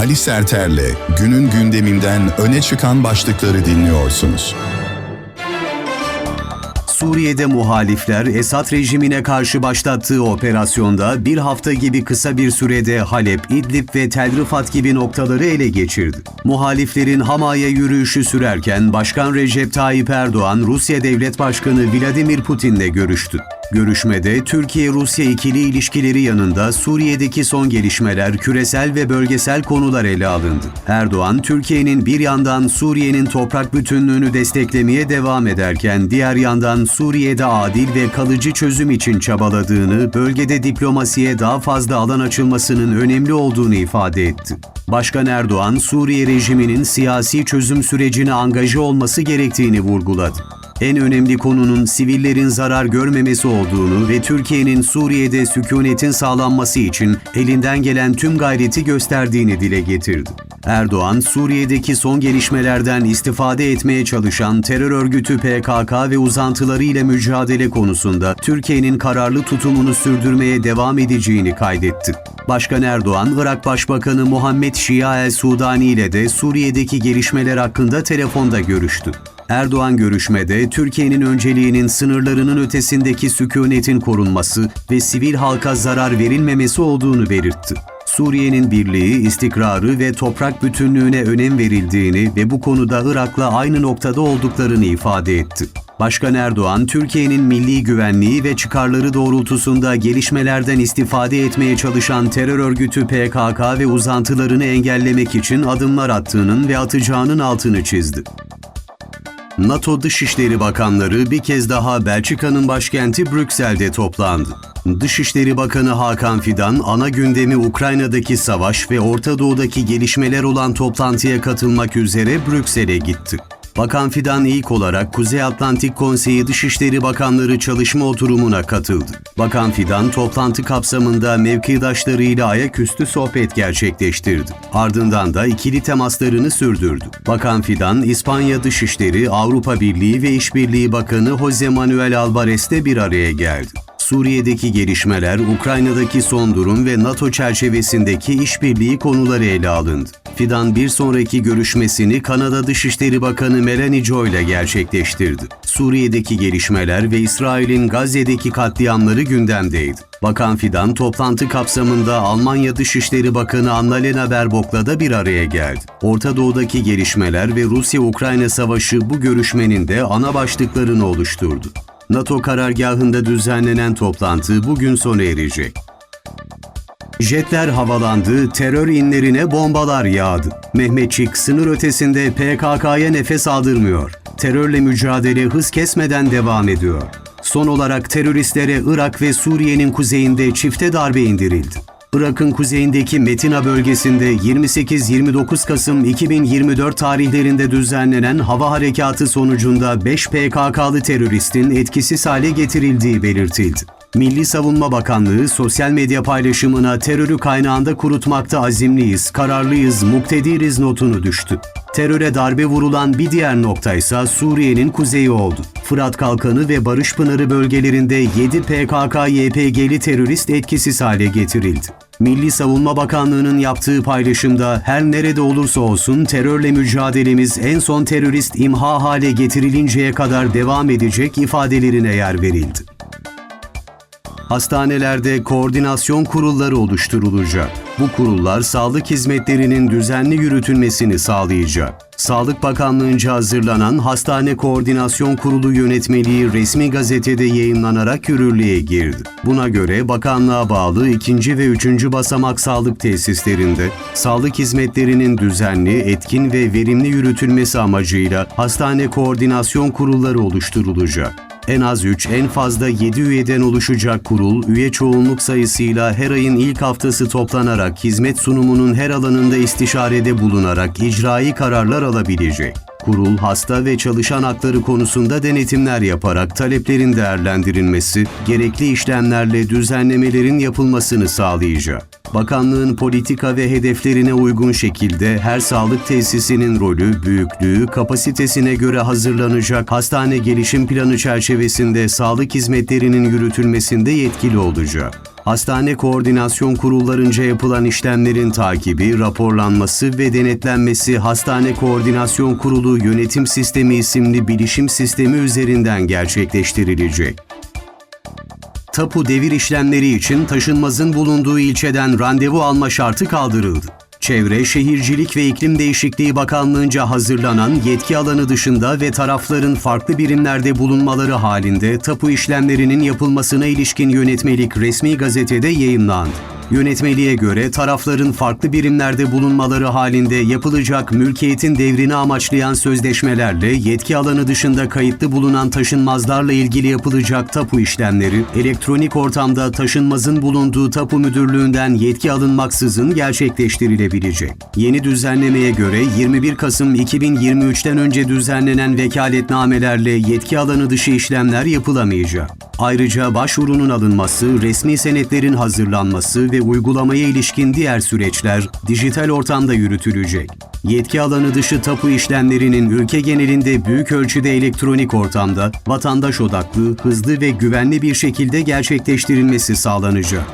Ali Serter'le günün gündeminden öne çıkan başlıkları dinliyorsunuz. Suriye'de muhalifler Esad rejimine karşı başlattığı operasyonda bir hafta gibi kısa bir sürede Halep, İdlib ve Tel Rifat gibi noktaları ele geçirdi. Muhaliflerin Hama'ya yürüyüşü sürerken Başkan Recep Tayyip Erdoğan, Rusya Devlet Başkanı Vladimir Putin'le görüştü. Görüşmede Türkiye-Rusya ikili ilişkileri yanında Suriye'deki son gelişmeler, küresel ve bölgesel konular ele alındı. Erdoğan, Türkiye'nin bir yandan Suriye'nin toprak bütünlüğünü desteklemeye devam ederken diğer yandan Suriye'de adil ve kalıcı çözüm için çabaladığını, bölgede diplomasiye daha fazla alan açılmasının önemli olduğunu ifade etti. Başkan Erdoğan, Suriye rejiminin siyasi çözüm sürecine angaje olması gerektiğini vurguladı. En önemli konunun sivillerin zarar görmemesi olduğunu ve Türkiye'nin Suriye'de sükunetin sağlanması için elinden gelen tüm gayreti gösterdiğini dile getirdi. Erdoğan, Suriye'deki son gelişmelerden istifade etmeye çalışan terör örgütü PKK ve uzantılarıyla mücadele konusunda Türkiye'nin kararlı tutumunu sürdürmeye devam edeceğini kaydetti. Başkan Erdoğan, Irak Başbakanı Muhammed Şia el Sudani ile de Suriye'deki gelişmeler hakkında telefonda görüştü. Erdoğan görüşmede Türkiye'nin önceliğinin sınırlarının ötesindeki sükunetin korunması ve sivil halka zarar verilmemesi olduğunu belirtti. Suriye'nin birliği, istikrarı ve toprak bütünlüğüne önem verildiğini ve bu konuda Irak'la aynı noktada olduklarını ifade etti. Başkan Erdoğan, Türkiye'nin milli güvenliği ve çıkarları doğrultusunda gelişmelerden istifade etmeye çalışan terör örgütü PKK ve uzantılarını engellemek için adımlar attığının ve atacağının altını çizdi. NATO Dışişleri Bakanları bir kez daha Belçika'nın başkenti Brüksel'de toplandı. Dışişleri Bakanı Hakan Fidan, ana gündemi Ukrayna'daki savaş ve Orta Doğu'daki gelişmeler olan toplantıya katılmak üzere Brüksel'e gitti. Bakan Fidan ilk olarak Kuzey Atlantik Konseyi Dışişleri Bakanları çalışma oturumuna katıldı. Bakan Fidan toplantı kapsamında mevkidaşlarıyla ayaküstü sohbet gerçekleştirdi. Ardından da ikili temaslarını sürdürdü. Bakan Fidan, İspanya Dışişleri, Avrupa Birliği ve İşbirliği Bakanı Jose Manuel Alvarez'te bir araya geldi. Suriye'deki gelişmeler, Ukrayna'daki son durum ve NATO çerçevesindeki işbirliği konuları ele alındı. Fidan bir sonraki görüşmesini Kanada Dışişleri Bakanı Melanie Joy ile gerçekleştirdi. Suriye'deki gelişmeler ve İsrail'in Gazze'deki katliamları gündemdeydi. Bakan Fidan toplantı kapsamında Almanya Dışişleri Bakanı Annalena Baerbock'la da bir araya geldi. Orta Doğu'daki gelişmeler ve Rusya-Ukrayna savaşı bu görüşmenin de ana başlıklarını oluşturdu. NATO karargahında düzenlenen toplantı bugün sona erecek. Jetler havalandı, terör inlerine bombalar yağdı. Mehmetçik sınır ötesinde PKK'ya nefes aldırmıyor. Terörle mücadele hız kesmeden devam ediyor. Son olarak teröristlere Irak ve Suriye'nin kuzeyinde çifte darbe indirildi. Irak'ın kuzeyindeki Metina bölgesinde 28-29 Kasım 2024 tarihlerinde düzenlenen hava harekatı sonucunda 5 PKK'lı teröristin etkisiz hale getirildiği belirtildi. Milli Savunma Bakanlığı sosyal medya paylaşımına terörü kaynağında kurutmakta azimliyiz, kararlıyız, muktediriz notunu düştü. Teröre darbe vurulan bir diğer nokta ise Suriye'nin kuzeyi oldu. Fırat Kalkanı ve Barış Pınarı bölgelerinde 7 PKK-YPG'li terörist etkisiz hale getirildi. Milli Savunma Bakanlığı'nın yaptığı paylaşımda her nerede olursa olsun terörle mücadelemiz en son terörist imha hale getirilinceye kadar devam edecek ifadelerine yer verildi. Hastanelerde koordinasyon kurulları oluşturulacak. Bu kurullar sağlık hizmetlerinin düzenli yürütülmesini sağlayacak. Sağlık Bakanlığı'nca hazırlanan Hastane Koordinasyon Kurulu yönetmeliği resmi gazetede yayınlanarak yürürlüğe girdi. Buna göre bakanlığa bağlı ikinci ve üçüncü basamak sağlık tesislerinde sağlık hizmetlerinin düzenli, etkin ve verimli yürütülmesi amacıyla hastane koordinasyon kurulları oluşturulacak. En az 3, en fazla 7 üyeden oluşacak kurul, üye çoğunluk sayısıyla her ayın ilk haftası toplanarak hizmet sunumunun her alanında istişarede bulunarak icraî kararlar alabilecek. Kurul, hasta ve çalışan hakları konusunda denetimler yaparak taleplerin değerlendirilmesi, gerekli işlemlerle düzenlemelerin yapılmasını sağlayacak. bakanlığın politika ve hedeflerine uygun şekilde her sağlık tesisinin rolü, büyüklüğü, kapasitesine göre hazırlanacak hastane gelişim planı çerçevesinde sağlık hizmetlerinin yürütülmesinde yetkili olacak. Hastane koordinasyon kurullarınca yapılan işlemlerin takibi, raporlanması ve denetlenmesi Hastane Koordinasyon Kurulu Yönetim Sistemi isimli bilişim sistemi üzerinden gerçekleştirilecek. Tapu devir işlemleri için taşınmazın bulunduğu ilçeden randevu alma şartı kaldırıldı. Çevre, Şehircilik ve İklim Değişikliği Bakanlığı'nca hazırlanan yetki alanı dışında ve tarafların farklı birimlerde bulunmaları halinde tapu işlemlerinin yapılmasına ilişkin yönetmelik resmi gazetede yayımlandı. Yönetmeliğe göre tarafların farklı birimlerde bulunmaları halinde yapılacak mülkiyetin devrini amaçlayan sözleşmelerle yetki alanı dışında kayıtlı bulunan taşınmazlarla ilgili yapılacak tapu işlemleri elektronik ortamda taşınmazın bulunduğu tapu müdürlüğünden yetki alınmaksızın gerçekleştirilebilecek. Yeni düzenlemeye göre 21 Kasım 2023'ten önce düzenlenen vekaletnamelerle yetki alanı dışı işlemler yapılamayacak. Ayrıca başvurunun alınması, resmi senetlerin hazırlanması ve uygulamaya ilişkin diğer süreçler dijital ortamda yürütülecek. Yetki alanı dışı tapu işlemlerinin ülke genelinde büyük ölçüde elektronik ortamda vatandaş odaklı, hızlı ve güvenli bir şekilde gerçekleştirilmesi sağlanacak.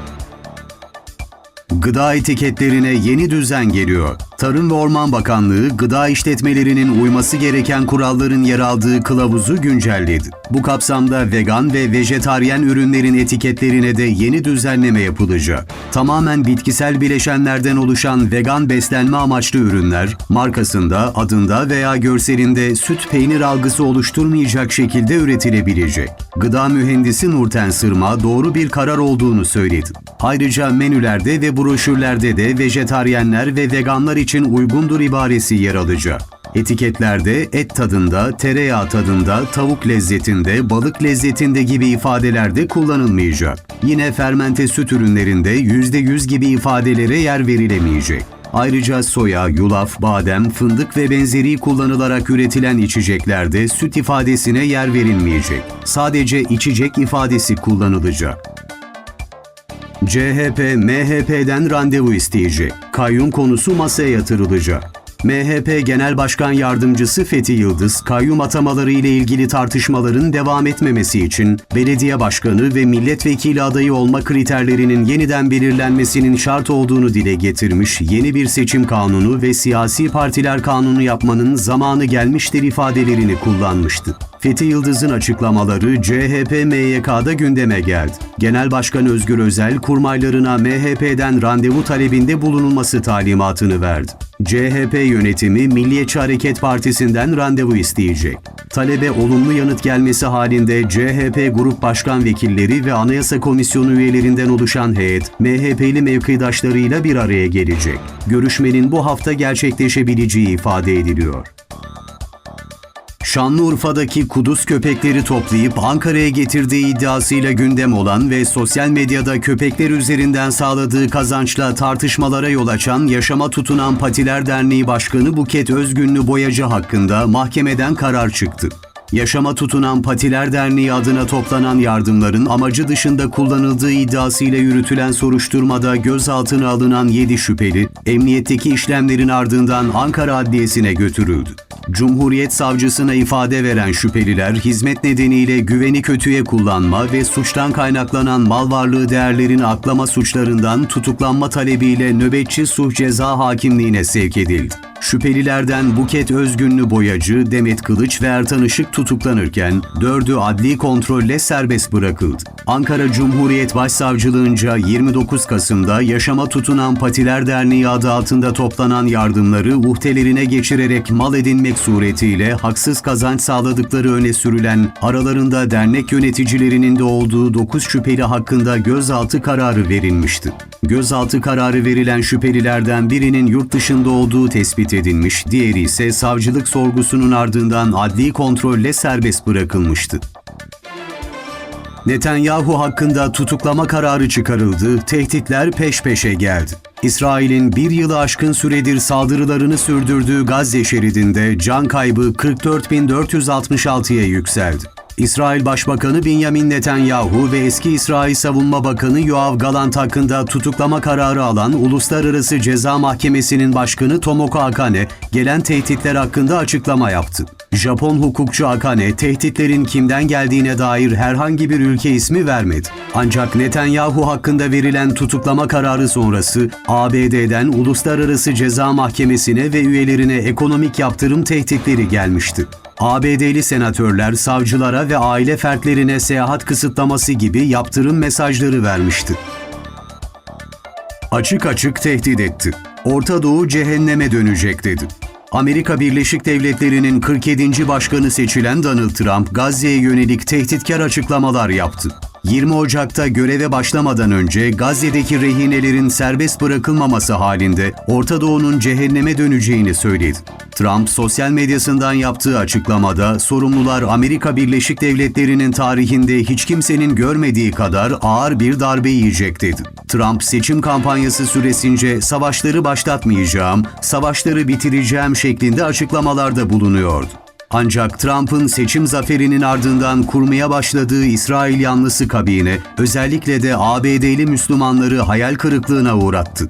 Gıda etiketlerine yeni düzen geliyor. Tarım ve Orman Bakanlığı, gıda işletmelerinin uyması gereken kuralların yer aldığı kılavuzu güncelledi. Bu kapsamda vegan ve vejetaryen ürünlerin etiketlerine de yeni düzenleme yapılacak. Tamamen bitkisel bileşenlerden oluşan vegan beslenme amaçlı ürünler, markasında, adında veya görselinde süt peynir algısı oluşturmayacak şekilde üretilebilecek. Gıda mühendisi Nurten Sırma doğru bir karar olduğunu söyledi. Ayrıca menülerde ve broşürlerde de vejetaryenler ve veganlar için uygundur ibaresi yer alacak. Etiketlerde et tadında, tereyağı tadında, tavuk lezzetinde, balık lezzetinde gibi ifadelerde kullanılmayacak. Yine fermente süt ürünlerinde %100 gibi ifadelere yer verilemeyecek. Ayrıca soya, yulaf, badem, fındık ve benzeri kullanılarak üretilen içeceklerde süt ifadesine yer verilmeyecek. Sadece içecek ifadesi kullanılacak. CHP, MHP'den randevu isteyecek. Kayyum konusu masaya yatırılacak. MHP Genel Başkan Yardımcısı Fethi Yıldız, kayyum atamaları ile ilgili tartışmaların devam etmemesi için belediye başkanı ve milletvekili adayı olma kriterlerinin yeniden belirlenmesinin şart olduğunu dile getirmiş, yeni bir seçim kanunu ve siyasi partiler kanunu yapmanın zamanı gelmiştir ifadelerini kullanmıştı. Fethi Yıldız'ın açıklamaları CHP MYK'da gündeme geldi. Genel Başkan Özgür Özel, kurmaylarına MHP'den randevu talebinde bulunulması talimatını verdi. CHP yönetimi Milliyetçi Hareket Partisi'nden randevu isteyecek. Talebe olumlu yanıt gelmesi halinde CHP Grup Başkan Vekilleri ve Anayasa Komisyonu üyelerinden oluşan heyet, MHP'li mevkidaşlarıyla bir araya gelecek. Görüşmenin bu hafta gerçekleşebileceği ifade ediliyor. Şanlıurfa'daki kuduz köpekleri toplayıp Ankara'ya getirdiği iddiasıyla gündem olan ve sosyal medyada köpekler üzerinden sağladığı kazançla tartışmalara yol açan Yaşama Tutunan Patiler Derneği Başkanı Buket Özgünlü Boyacı hakkında mahkemeden karar çıktı. Yaşama Tutunan Patiler Derneği adına toplanan yardımların amacı dışında kullanıldığı iddiasıyla yürütülen soruşturmada gözaltına alınan 7 şüpheli, emniyetteki işlemlerin ardından Ankara Adliyesi'ne götürüldü. Cumhuriyet Savcısına ifade veren şüpheliler hizmet nedeniyle güveni kötüye kullanma ve suçtan kaynaklanan mal varlığı değerlerini aklama suçlarından tutuklanma talebiyle nöbetçi suç ceza hakimliğine sevk edildi. Şüphelilerden Buket Özgünlü Boyacı, Demet Kılıç ve Ertan Işık tutuklanırken dördü adli kontrolle serbest bırakıldı. Ankara Cumhuriyet Başsavcılığınca 29 Kasım'da Yaşama Tutunan Patiler Derneği adı altında toplanan yardımları uhtelerine geçirerek mal edinmek suretiyle haksız kazanç sağladıkları öne sürülen aralarında dernek yöneticilerinin de olduğu 9 şüpheli hakkında gözaltı kararı verilmişti. Gözaltı kararı verilen şüphelilerden birinin yurt dışında olduğu tespit edilmiş, diğeri ise savcılık sorgusunun ardından adli kontrolle serbest bırakılmıştı. Netanyahu hakkında tutuklama kararı çıkarıldı, tehditler peş peşe geldi. İsrail'in bir yılı aşkın süredir saldırılarını sürdürdüğü Gazze şeridinde can kaybı 44.466'ya yükseldi. İsrail Başbakanı Benjamin Netanyahu ve eski İsrail Savunma Bakanı Yoav Galant hakkında tutuklama kararı alan Uluslararası Ceza Mahkemesi'nin başkanı Tomoko Akane gelen tehditler hakkında açıklama yaptı. Japon hukukçu Akane tehditlerin kimden geldiğine dair herhangi bir ülke ismi vermedi. Ancak Netanyahu hakkında verilen tutuklama kararı sonrası ABD'den Uluslararası Ceza Mahkemesi'ne ve üyelerine ekonomik yaptırım tehditleri gelmişti. ABD'li senatörler savcılara ve aile fertlerine seyahat kısıtlaması gibi yaptırım mesajları vermişti. Açık açık tehdit etti. Orta Doğu cehenneme dönecek dedi. Amerika Birleşik Devletleri'nin 47. başkanı seçilen Donald Trump, Gazze'ye yönelik tehditkar açıklamalar yaptı. 20 Ocak'ta göreve başlamadan önce Gazze'deki rehinelerin serbest bırakılmaması halinde Orta Doğu'nun cehenneme döneceğini söyledi. Trump sosyal medyasından yaptığı açıklamada sorumlular Amerika Birleşik Devletleri'nin tarihinde hiç kimsenin görmediği kadar ağır bir darbe yiyecek dedi. Trump seçim kampanyası süresince savaşları başlatmayacağım, savaşları bitireceğim şeklinde açıklamalarda bulunuyordu. Ancak Trump'ın seçim zaferinin ardından kurmaya başladığı İsrail yanlısı kabine özellikle de ABD'li Müslümanları hayal kırıklığına uğrattı.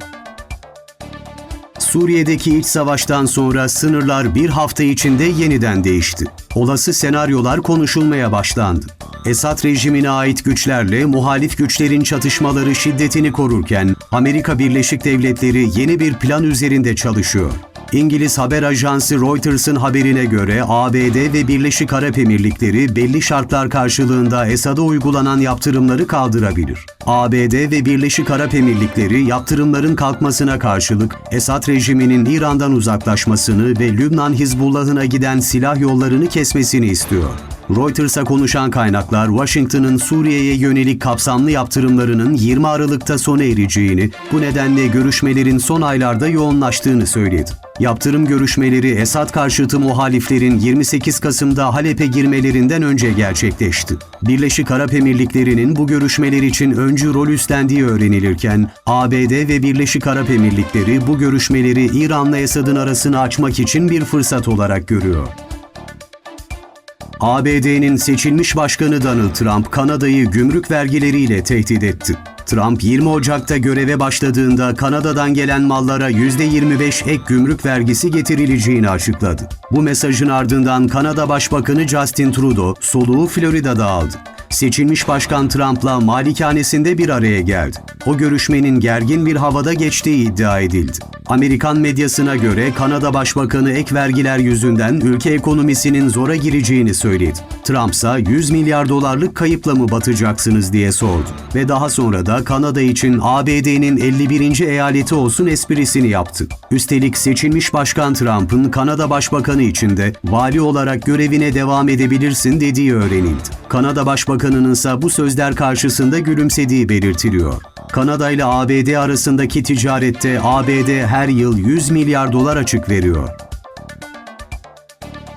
Suriye'deki iç savaştan sonra sınırlar bir hafta içinde yeniden değişti. Olası senaryolar konuşulmaya başlandı. Esad rejimine ait güçlerle muhalif güçlerin çatışmaları şiddetini korurken Amerika Birleşik Devletleri yeni bir plan üzerinde çalışıyor. İngiliz haber ajansı Reuters'ın haberine göre ABD ve Birleşik Arap Emirlikleri belli şartlar karşılığında Esad'a uygulanan yaptırımları kaldırabilir. ABD ve Birleşik Arap Emirlikleri yaptırımların kalkmasına karşılık Esad rejiminin İran'dan uzaklaşmasını ve Lübnan Hizbullah'ına giden silah yollarını kesmesini istiyor. Reuters'a konuşan kaynaklar Washington'ın Suriye'ye yönelik kapsamlı yaptırımlarının 20 Aralık'ta sona ereceğini, bu nedenle görüşmelerin son aylarda yoğunlaştığını söyledi. Yaptırım görüşmeleri Esad karşıtı muhaliflerin 28 Kasım'da Halep'e girmelerinden önce gerçekleşti. Birleşik Arap Emirlikleri'nin bu görüşmeler için öncü rol üstlendiği öğrenilirken, ABD ve Birleşik Arap Emirlikleri bu görüşmeleri İran'la Esad'ın arasını açmak için bir fırsat olarak görüyor. ABD'nin seçilmiş başkanı Donald Trump, Kanada'yı gümrük vergileriyle tehdit etti. Trump 20 Ocak'ta göreve başladığında Kanada'dan gelen mallara %25 ek gümrük vergisi getirileceğini açıkladı. Bu mesajın ardından Kanada Başbakanı Justin Trudeau soluğu Florida'da aldı. Seçilmiş Başkan Trump'la malikanesinde bir araya geldi. O görüşmenin gergin bir havada geçtiği iddia edildi. Amerikan medyasına göre Kanada Başbakanı ek vergiler yüzünden ülke ekonomisinin zora gireceğini söyledi. Trump ise 100 milyar dolarlık kayıpla mı batacaksınız diye sordu. Ve daha sonra da Kanada için ABD'nin 51. eyaleti olsun esprisini yaptı. Üstelik seçilmiş Başkan Trump'ın Kanada Başbakanı için de vali olarak görevine devam edebilirsin dediği öğrenildi. Kanada Başbakanı'nın ise bu sözler karşısında gülümsediği belirtiliyor. Kanada ile ABD arasındaki ticarette ABD her yıl 100 milyar dolar açık veriyor.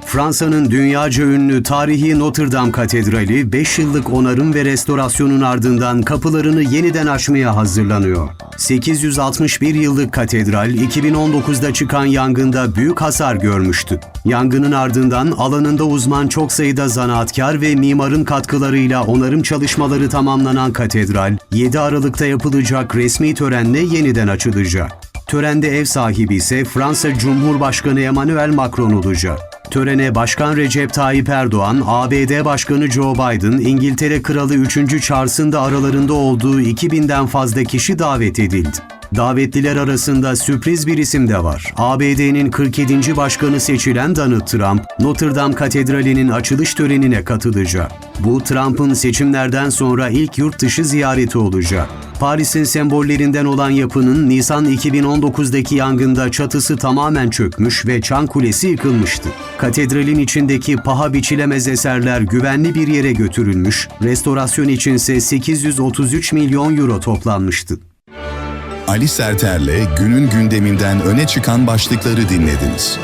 Fransa'nın dünyaca ünlü tarihi Notre Dame Katedrali 5 yıllık onarım ve restorasyonun ardından kapılarını yeniden açmaya hazırlanıyor. 861 yıllık katedral 2019'da çıkan yangında büyük hasar görmüştü. Yangının ardından alanında uzman çok sayıda zanaatkar ve mimarın katkılarıyla onarım çalışmaları tamamlanan katedral 7 Aralık'ta yapılacak resmi törenle yeniden açılacak. Törende ev sahibi ise Fransa Cumhurbaşkanı Emmanuel Macron olacak. Törene Başkan Recep Tayyip Erdoğan, ABD Başkanı Joe Biden, İngiltere Kralı 3. Charles'ın da aralarında olduğu 2000'den fazla kişi davet edildi. Davetliler arasında sürpriz bir isim de var. ABD'nin 47. başkanı seçilen Donald Trump, Notre Dame Katedrali'nin açılış törenine katılacak. Bu Trump'ın seçimlerden sonra ilk yurt dışı ziyareti olacak. Paris'in sembollerinden olan yapının Nisan 2019'daki yangında çatısı tamamen çökmüş ve çan kulesi yıkılmıştı. Katedralin içindeki paha biçilemez eserler güvenli bir yere götürülmüş, restorasyon içinse 833 milyon euro toplanmıştı. Ali Serter'le günün gündeminden öne çıkan başlıkları dinlediniz.